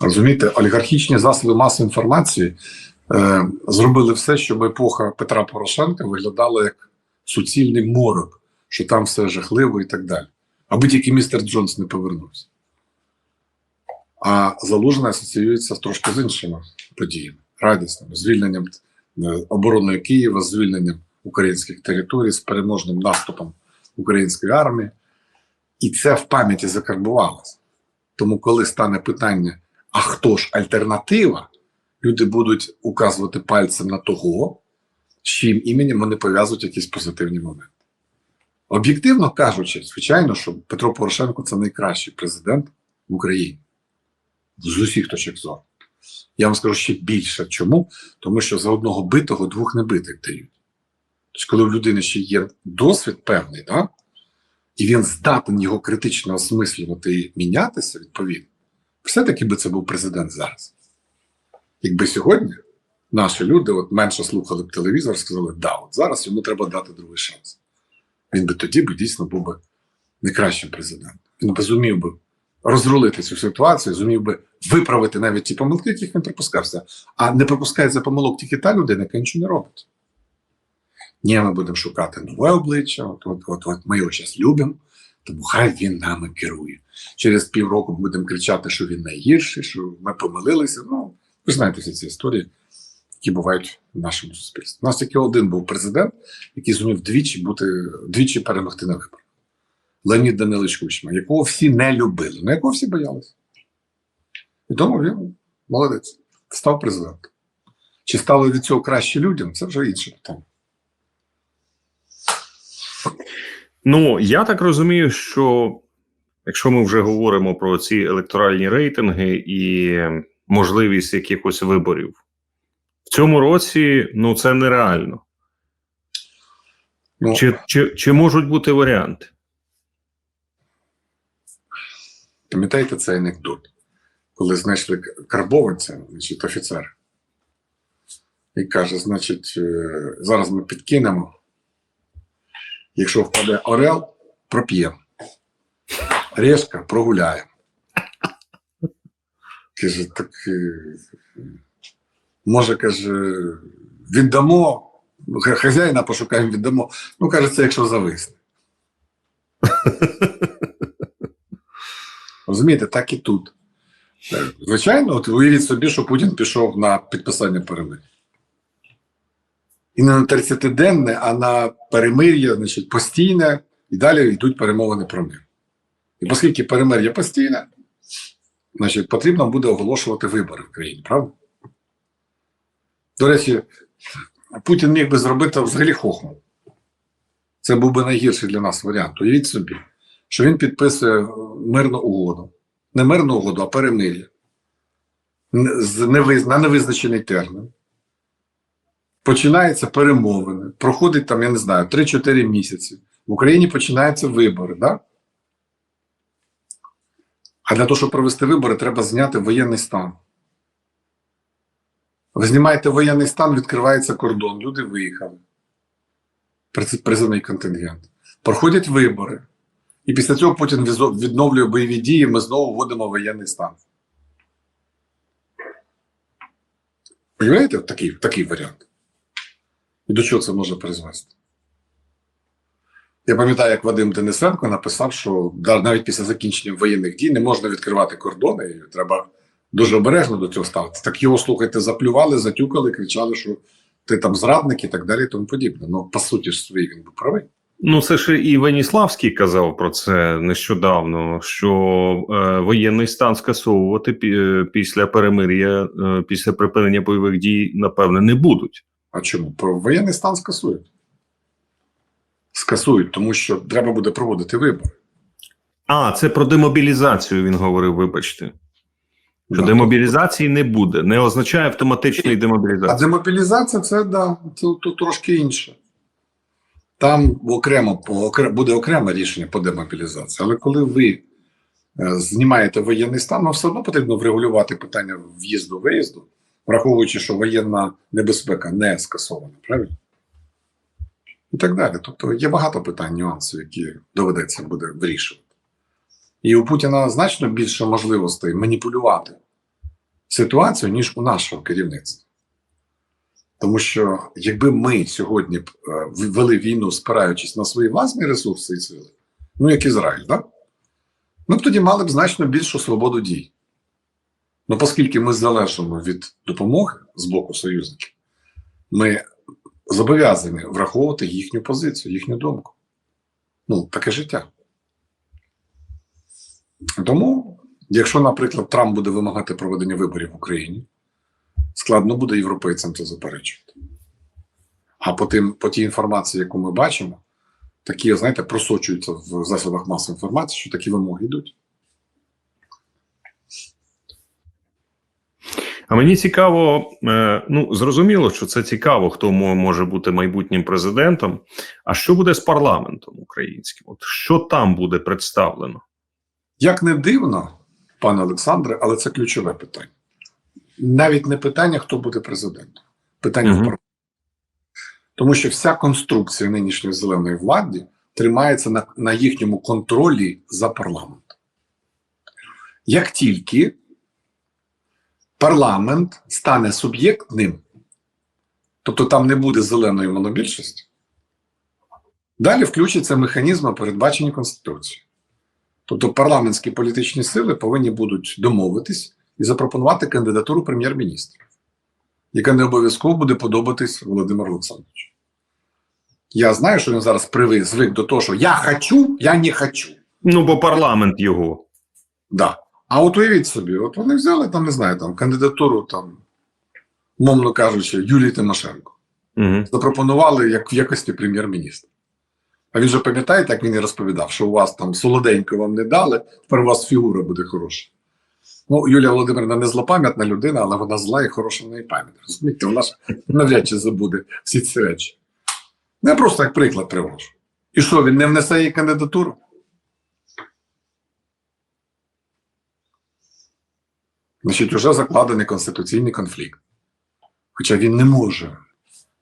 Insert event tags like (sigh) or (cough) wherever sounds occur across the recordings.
Розумієте, олігархічні засоби масової інформації е, зробили все, щоб епоха Петра Порошенка виглядала як суцільний морок, що там все жахливо і так далі. Аби тільки містер Джонс не повернувся. А залужний асоціюється трошки з іншими подіями, радісними, звільненням е, обороною Києва, звільненням українських територій, з переможним наступом української армії. І це в пам'яті закарбувалося. Тому, коли стане питання, а хто ж альтернатива, люди будуть указувати пальцем на того, з чиїм іменем вони пов'язують якісь позитивні моменти. Об'єктивно кажучи, звичайно, що Петро Порошенко це найкращий президент в Україні з усіх точок зору. Я вам скажу ще більше. Чому? Тому що за одного битого двох небитих дають. Тобто, коли в людини ще є досвід певний, да? і він здатен його критично осмислювати і мінятися відповідно, все-таки би це був президент зараз. Якби сьогодні наші люди от менше слухали б телевізор, сказали, да, от зараз йому треба дати другий шанс. Він би тоді би дійсно був би найкращим президентом. Він би зумів би розрулити цю ситуацію, зумів би виправити навіть ті помилки, яких він припускався. А не припускається помилок тільки та людина, яка нічого не робить. Ні, ми будемо шукати нове обличчя. От, от, от, от ми його зараз любимо, тому хай він нами керує. Через півроку будемо кричати, що він найгірший, що ми помилилися. Ну, ви знаєте всі ці історії, які бувають в нашому суспільстві. У нас тільки один був президент, який зумів двічі бути двічі перемогти на виборах. Леонід Данилович Кучма, якого всі не любили, на якого всі боялися. І тому він молодець, став президентом. Чи стало від цього краще людям, це вже інше питання. Ну, я так розумію, що якщо ми вже говоримо про ці електоральні рейтинги і можливість якихось виборів, в цьому році ну це нереально. Ну, Чи, чи, чи можуть бути варіанти? Пам'ятаєте цей анекдот, коли знайшли карбованця, значить, офіцер, і каже: значить, е, зараз ми підкинемо. Якщо впаде Орел, проп'ємо. Решка прогуляємо. Каже, так е, може, каже, віддамо, хазяїна пошукаємо, віддамо. Ну, каже, це якщо зависне. (laughs) Розумієте, так і тут. Звичайно, от уявіть собі, що Путін пішов на підписання перемир'я. І не на 30-денне, а на перемир'я, значить, постійне, і далі йдуть перемовини про мир. І оскільки перемир'я постійне, значить, потрібно буде оголошувати вибори в країні, правда? До речі, Путін міг би зробити взагалі хохму. Це був би найгірший для нас варіант. Уявіть собі, що він підписує мирну угоду. Не мирну угоду, а перемир'я. На невизначений термін. Починаються перемовини. Проходить там, я не знаю, 3-4 місяці. В Україні починаються вибори, да? А для того, щоб провести вибори, треба зняти воєнний стан. Ви знімаєте воєнний стан, відкривається кордон, люди виїхали. Приз- Призовний контингент. Проходять вибори. І після цього Путін відновлює бойові дії, ми знову вводимо воєнний стан. От такий, такий варіант. І до чого це може призвести? Я пам'ятаю, як Вадим Денисенко написав, що навіть після закінчення воєнних дій не можна відкривати кордони, і треба дуже обережно до цього ставитися. Так його, слухайте, заплювали, затюкали, кричали, що ти там зрадник і так далі, і тому подібне. Ну, по суті ж своїй він був правий. Ну, це ж і Веніславський казав про це нещодавно, що е, воєнний стан скасовувати пі- після перемир'я, е, після припинення бойових дій, напевне, не будуть. А чому? Про воєнний стан скасують. Скасують, тому що треба буде проводити вибори. А, це про демобілізацію він говорив, вибачте. Що Да. демобілізації не буде, не означає автоматичної демобілізації. А демобілізація це да, це тут трошки інше. Там окремо буде окреме рішення по демобілізації. Але коли ви е, знімаєте воєнний стан, вам все одно потрібно врегулювати питання в'їзду-виїзду, враховуючи, що воєнна небезпека не скасована, правильно? І так далі. Тобто є багато питань, нюансів, які доведеться буде вирішувати. І у Путіна значно більше можливостей маніпулювати ситуацію, ніж у нашого керівництва. Тому що якби ми сьогодні б е, вели війну, спираючись на свої власні ресурси і сили, ну як Ізраїль, да? ми б тоді мали б значно більшу свободу дій. Ну, оскільки ми залежимо від допомоги з боку союзників, ми зобов'язані враховувати їхню позицію, їхню думку. Ну, таке життя. Тому, якщо, наприклад, Трамп буде вимагати проведення виборів в Україні, складно буде європейцям це заперечувати. А по, тим, по тій інформації, яку ми бачимо, такі, знаєте, просочуються в засобах масової інформації, що такі вимоги йдуть. А мені цікаво, е, ну зрозуміло, що це цікаво, хто може бути майбутнім президентом. А що буде з парламентом українським? От що там буде представлено? Як не дивно, пане Олександре, але це ключове питання. Навіть не питання, хто буде президентом, питання в парламенті. Тому що вся конструкція нинішньої зеленої влади тримається на, на їхньому контролі за парламентом. Як тільки парламент стане суб'єктним, тобто там не буде зеленої монобільшості, далі включаться механізми, передбачені Конституцією. Тобто парламентські політичні сили повинні будуть домовитись і запропонувати кандидатуру прем'єр-міністра, яка не обов'язково буде подобатись Володимиру Олександровичу. Я знаю, що він зараз привик, звик до того, що я хочу, я не хочу. Ну, бо парламент його. Да. А от уявіть собі, от вони взяли там, не знаю, там кандидатуру, там, мовно кажучи, Юлії Тимошенко. Угу. запропонували як в якості прем'єр-міністра. А він же пам'ятає, як він і розповідав, що у вас там солоденько вам не дали, тепер у вас фігура буде хороша. Ну, Юлія Володимирівна не злопам'ятна людина, але вона зла і хороша в неї пам'ять. Розумієте, вона ж навряд чи забуде всі ці речі. Ну, я просто як приклад привожу. І що, він не внесе її кандидатуру? Значить, вже закладений конституційний конфлікт. Хоча він не може.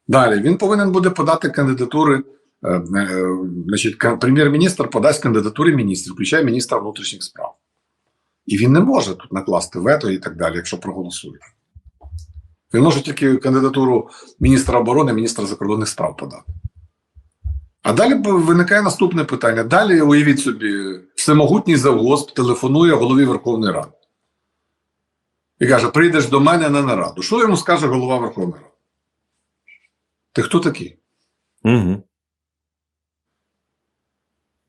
Далі він повинен буде подати кандидатури. е, е, Значить, прем'єр-міністр подасть кандидатури міністрів, включає міністра внутрішніх справ. І він не може тут накласти вето і так далі, якщо проголосує. Він може тільки кандидатуру міністра оборони, міністра закордонних справ подати. А далі виникає наступне питання. Далі, уявіть собі, всемогутній завгосп телефонує голові Верховної Ради. І каже: прийдеш до мене на нараду. Що йому скаже голова Верховної Ради? Ти хто такий? Угу.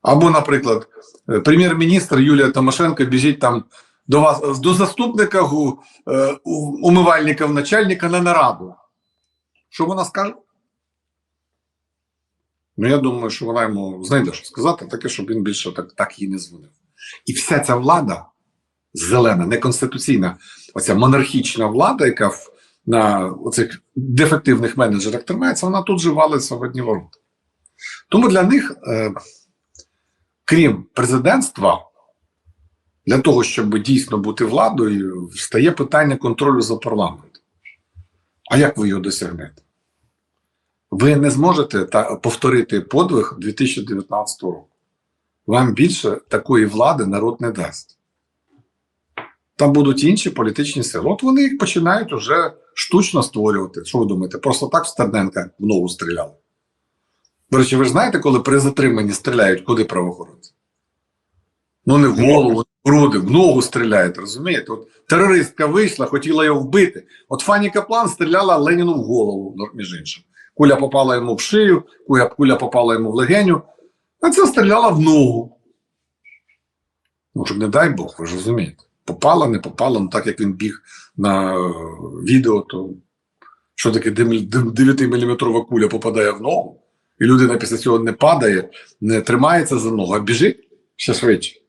Або, наприклад, е, прем'єр-міністр Юлія Тимошенко біжить там до вас до заступника гу- е, у- умивальника в начальника на нараду. Що вона скаже? Ну, я думаю, що вона йому знайде, що сказати, таке, щоб він більше так, так їй не дзвонив. І вся ця влада зелена, неконституційна, оця монархічна влада, яка на оцих дефективних менеджерах тримається, вона тут же валиться в одні ворота. Тому для них. Е, крім президентства, для того, щоб дійсно бути владою, стає питання контролю за парламентом. А як ви його досягнете? Ви не зможете та, повторити подвиг 2019 року. Вам більше такої влади народ не дасть. Там будуть інші політичні сили. От вони їх починають уже штучно створювати. Що ви думаєте? Просто так в Стерненка в ногу стріляли. До речі, ви ж знаєте, коли при затриманні стріляють, куди правоохоронці? Ну, не в голову, не в груди, в ногу стріляють, розумієте? От терористка вийшла, хотіла його вбити. От Фані Каплан стріляла Леніну в голову, між іншим. Куля попала йому в шию, куля, куля попала йому в легеню, а це стріляла в ногу. Ну, щоб не дай Бог, ви ж розумієте. Попала, не попала, ну так як він біг на е, відео, то що таке 9-мм куля попадає в ногу, і людина після цього не падає, не тримається за ногу, а біжить ще швидше.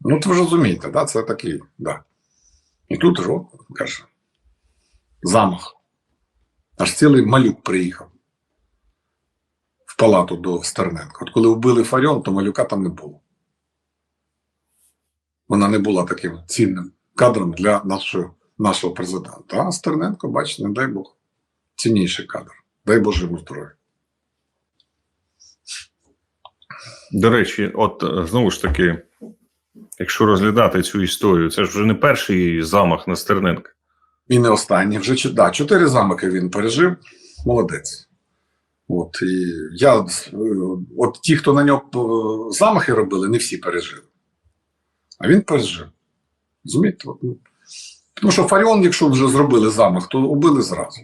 Ну, то ви ж розумієте, да? це такий, да. І тут ж, каже, замах. Аж цілий малюк приїхав в палату до Стерненка. От коли вбили Фаріон, то малюка там не було. Вона не була таким цінним кадром для нашого, нашого президента. А Стерненко, бачите, не дай Бог, цінніший кадр. Дай Боже йому здоров'я. До речі, от е, знову ж таки, Якщо розглядати цю історію, це ж вже не перший замах на Стерненка. І не останній. Вже да, чотири замки він пережив. Молодець. От, і я, е, от ті, хто на нього е, замахи робили, не всі пережили. А він пережив. Розумієте? Ну, Тому що Фаріон, якщо вже зробили замах, то убили зразу.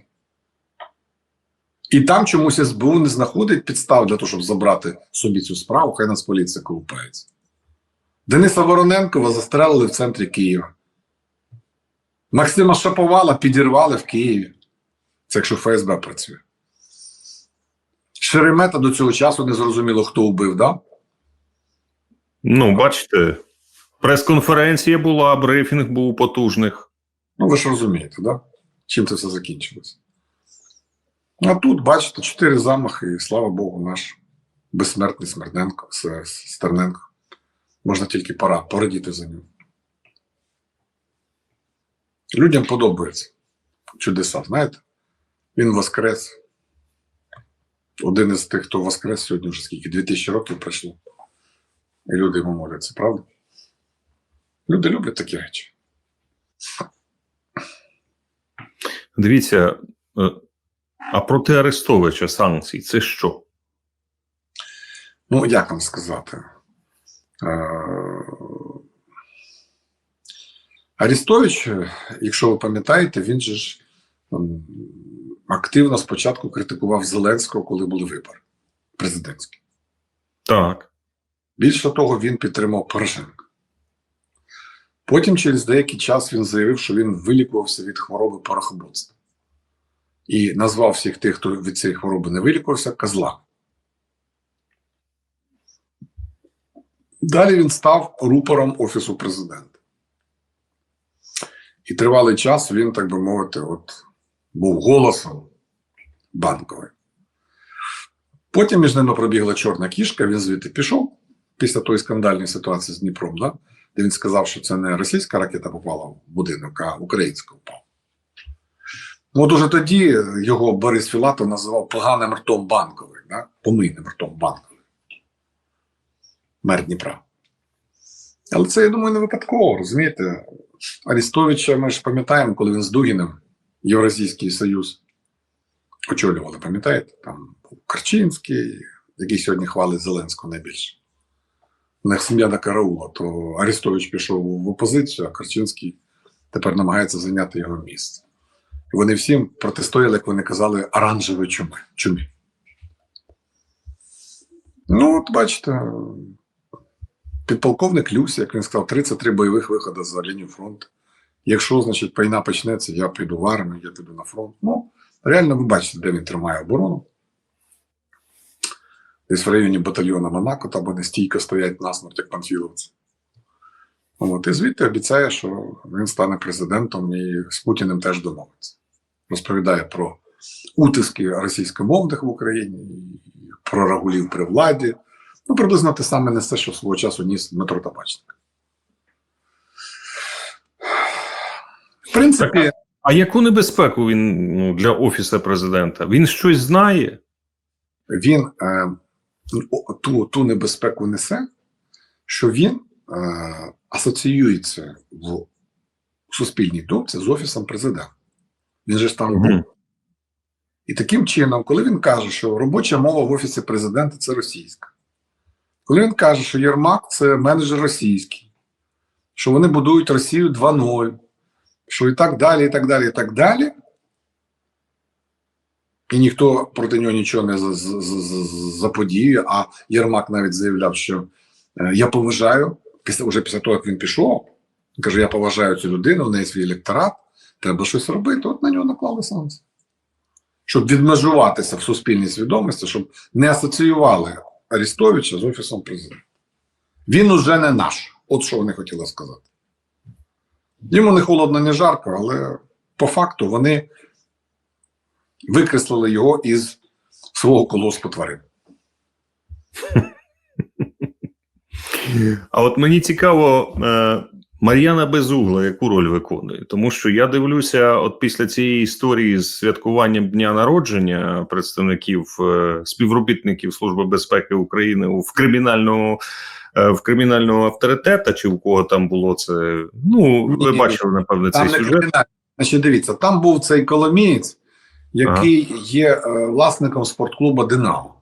І там чомусь СБУ не знаходить підстав для того, щоб забрати собі цю справу, хай нас поліція колупається. Дениса Вороненкова застрелили в центрі Києва. Максима Шаповала підірвали в Києві. Це якщо ФСБ працює. Шеремета до цього часу не зрозуміло, хто убив, да? Ну, бачите, прес-конференція була, брифінг був потужних. Ну, ви ж розумієте, да? Чим це все закінчилося. А тут, бачите, чотири замахи, і слава Богу, наш безсмертний Смерденко, Стерненко. Можна тільки пора порадіти за ним. Людям подобається чудеса, знаєте? Він воскрес. Один із тих, хто воскрес сьогодні вже скільки? 2000 років пройшло. І люди йому моляться, правда? Люди люблять такі речі. Дивіться, е, а проти Арестовича санкцій це що? Ну, як вам сказати? Е, Арістович, якщо ви пам'ятаєте, він же ж активно спочатку критикував Зеленського, коли були вибори президентські. Так. Більше того, він підтримав Порошенка. Потім, через деякий час, він заявив, що він вилікувався від хвороби порохоботства. І назвав всіх тих, хто від цієї хвороби не вилікувався, козлами. Далі він став рупором Офісу президента. І тривалий час він, так би мовити, от, був голосом банковий. Потім між ними пробігла чорна кішка, він звідти пішов після тої скандальної ситуації з Дніпром, да? Де він сказав, що це не російська ракета попала в будинок, а українська впала. Ну, от уже тоді його Борис Філатов називав поганим ртом банковий, да? помийним ртом банковий. Мер Дніпра. Але це, я думаю, не випадково, розумієте? Арістовича ми ж пам'ятаємо, коли він з Дугіним Євразійський Союз очолювали, пам'ятаєте? Там був Карчинський, який сьогодні хвалить Зеленського найбільше. Них сім'я на караула, то Арістович пішов в опозицію, а Карчинський тепер намагається зайняти його місце. І вони всім протистояли, як вони казали, оранжевої чуми. чумі. Ну, от бачите, підполковник Люсь, як він сказав, 33 бойових виходи за лінію фронту. Якщо, значить, війна почнеться, я піду в армію, я піду на фронт. Ну, реально ви бачите, де він тримає оборону. Десь в районі батальйону Монако, там вони стійко стоять насмерть, як панфіловці. От, і звідти обіцяє, що він стане президентом і з Путіним теж домовиться. Розповідає про утиски російськомовних в Україні, про рагулів при владі. Ну, приблизно те саме несе, що свого часу ніс Дмитро Табачник. В принципі, А яку небезпеку він ну, для офісу президента? Він щось знає? він е, ту, ту небезпеку несе, що він е, асоціюється в суспільній думці з офісом президента. Він же ж там був. І таким чином, коли він каже, що робоча мова в офісі президента це російська, коли він каже, що Єрмак це менеджер російський, що вони будують Росію 2.0, що і так далі, і так далі, і так далі. І ніхто проти нього нічого не за- за- за- за- заподіює, а Єрмак навіть заявляв, що е, я поважаю, після, уже після того, як він пішов, він каже: я поважаю цю людину, в неї свій електорат, треба щось робити. От на нього наклали санкції. Щоб відмежуватися в суспільній свідомості, щоб не асоціювали Арістовича з офісом президента. Він уже не наш. От що вони хотіли сказати. Йому не холодно, не жарко, але по факту вони викреслили його із свого колоспу тварин. А от мені цікаво, е, Мар'яна Безугла яку роль виконує? Тому що я дивлюся, от після цієї історії з святкуванням дня народження представників е, співробітників Служби безпеки України в кримінальному е, в кримінального авторитета, чи у кого там було це. Ну, ви Ні, бачили, напевне, цей сюжет. кримінальний. Значить, дивіться, там був цей коломієць, який є е, власником спортклубу Динамо.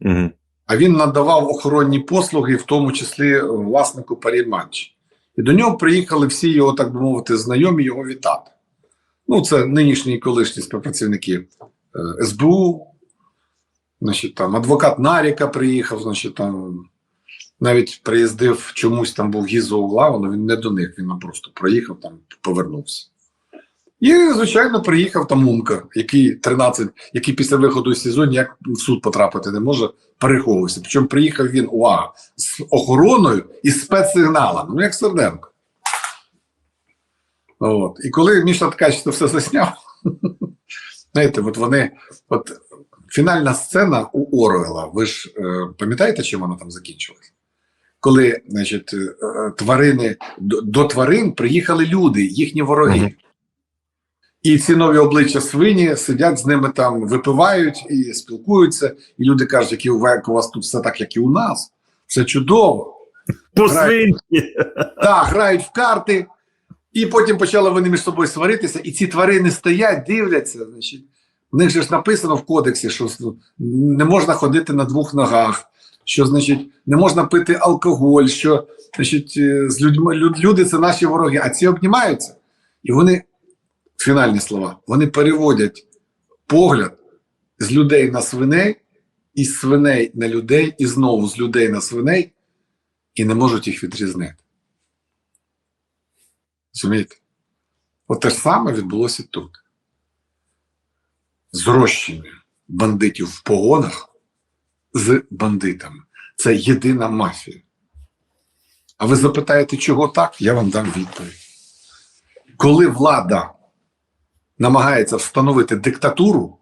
Угу. А він надавав охоронні послуги, в тому числі е, власнику паріматч. І до нього приїхали всі його, так би мовити, знайомі його вітати. Ну, це нинішні і колишні співпрацівники е, СБУ, значить, там адвокат Наріка приїхав, значить, там навіть приїздив чомусь там був Гізо Углава, але він не до них, він просто проїхав там, повернувся. І, звичайно, приїхав там Мунка, який 13, який після виходу з СІЗО ніяк в суд потрапити не може, переховувався. Причому приїхав він увага з охороною і спецсигналами, ну як Серденко. От. І коли Міша Ткач це все засняв, (laughs) знаєте, от вони, от фінальна сцена у Орвела, ви ж е, пам'ятаєте, чим вона там закінчилась? Коли, значить, е, тварини до, до тварин приїхали люди, їхні вороги. І ці нові обличчя свині сидять з ними там, випивають і спілкуються. І люди кажуть, які у як у вас тут все так, як і у нас, все чудово. По свинці. Так, грають в карти, і потім почали вони між собою сваритися, і ці тварини стоять, дивляться. Значить, в них же ж написано в кодексі, що не можна ходити на двох ногах, що значить не можна пити алкоголь, що значить, з людьми люд- люди це наші вороги, а ці обнімаються. І вони, фінальні слова, вони переводять погляд з людей на свиней, із свиней на людей, і знову з людей на свиней, і не можуть їх відрізнити. Розумієте? От ж саме відбулося тут. Зрощення бандитів в погонах з бандитами. Це єдина мафія. А ви запитаєте, чого так? Я вам дам відповідь. Коли влада намагається встановити диктатуру,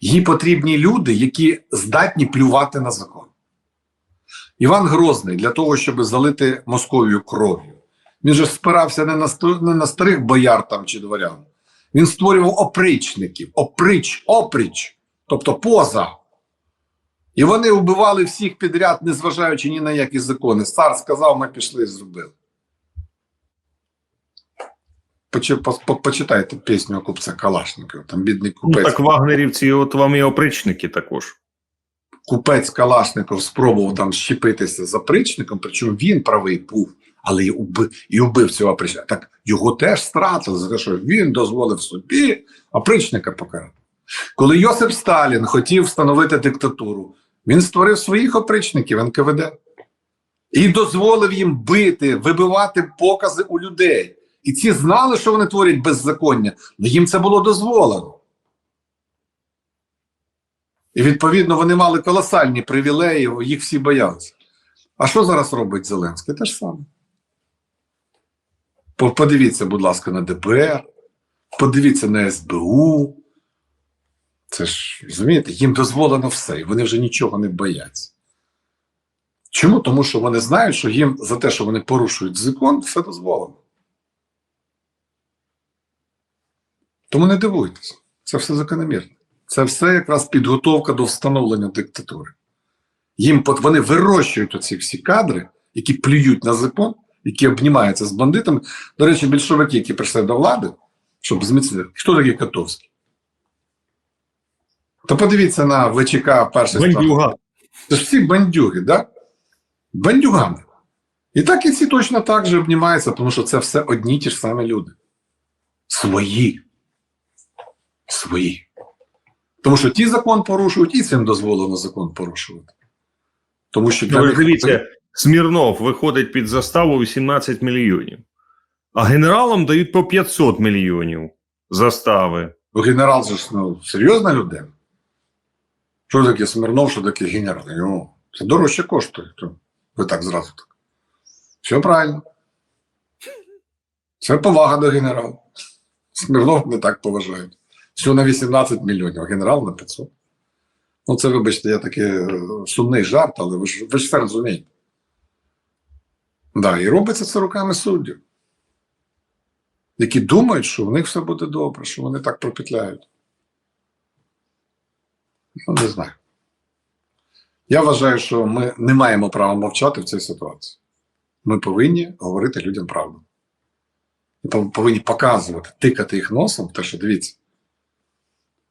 їй потрібні люди, які здатні плювати на закон. Іван Грозний для того, щоб залити Московію кров'ю. Він же спирався не на, не на старих бояр там чи дворян. Він створював опричників, оприч, оприч, тобто поза. І вони вбивали всіх підряд, незважаючи ні на які закони. Цар сказав, ми пішли і зробили. Почи- по- по- Почитайте пісню купця Калашникова. Там бідний Ну, купець. так вагнерівці, от вам і опричники також. купець Калашников спробував там щепитися за причником, причому він правий був, але і убив, і убив цього причника. Так його теж стратили за те, що він дозволив собі опричника покарати. Коли Йосип Сталін хотів встановити диктатуру, він створив своїх опричників НКВД і дозволив їм бити, вибивати покази у людей. І ці знали, що вони творять беззаконня, але їм це було дозволено. І відповідно вони мали колосальні привілеї, їх всі боялися. А що зараз робить Зеленський? Те ж саме. Подивіться, будь ласка, на ДБР, подивіться на СБУ. Це ж, розумієте, їм дозволено все, і вони вже нічого не бояться. Чому? Тому що вони знають, що їм за те, що вони порушують закон, все дозволено. Тому не дивуйтесь, це все закономірно. Це все якраз підготовка до встановлення диктатури. Їм вони вирощують оці всі кадри, які плюють на закон, які обнімаються з бандитами. До речі, більшовики, які прийшли до влади, щоб зміцнити. Хто такий Котовський? То подивіться на ВЧК перший. Бандюга. Це ж всі бандюги, да? Бандюгани. І так і ці точно так же обнімаються, тому що це все одні ті ж самі люди. Свої. Свої. Тому що ті закон порушують, і цим дозволено закон порушувати. Тому що для Ну, ви них- дивіться, Смірнов виходить під заставу 18 мільйонів, а генералам дають по 500 мільйонів застави. Ну, генерал же ж ну, серйозна людина. Що таке Смирнов, що таке генерал? Ну, це дорожче коштує. То ви так зразу так. Все правильно. Це повага до генерала. Смирнов не так поважають. Що на 18 мільйонів, а генерал на 500. Ну, це, вибачте, я такий е, сумний жарт, але ви ж, ви ж все розумієте. Да, і робиться це руками суддів, які думають, що в них все буде добре, що вони так пропетляють. Ну, не знаю. Я вважаю, що ми не маємо права мовчати в цій ситуації. Ми повинні говорити людям правду. І повинні показувати, тикати їх носом, те, що дивіться.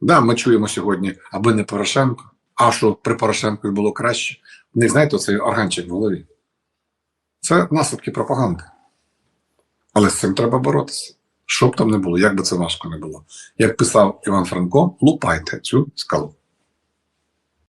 Да, ми чуємо сьогодні, аби не Порошенко, а що при Порошенку було краще. Не знаєте, цей органчик в голові. Це наслідки пропаганди. Але з цим треба боротися. Що б там не було, як би це важко не було. Як писав Іван Франко, лупайте цю скалу.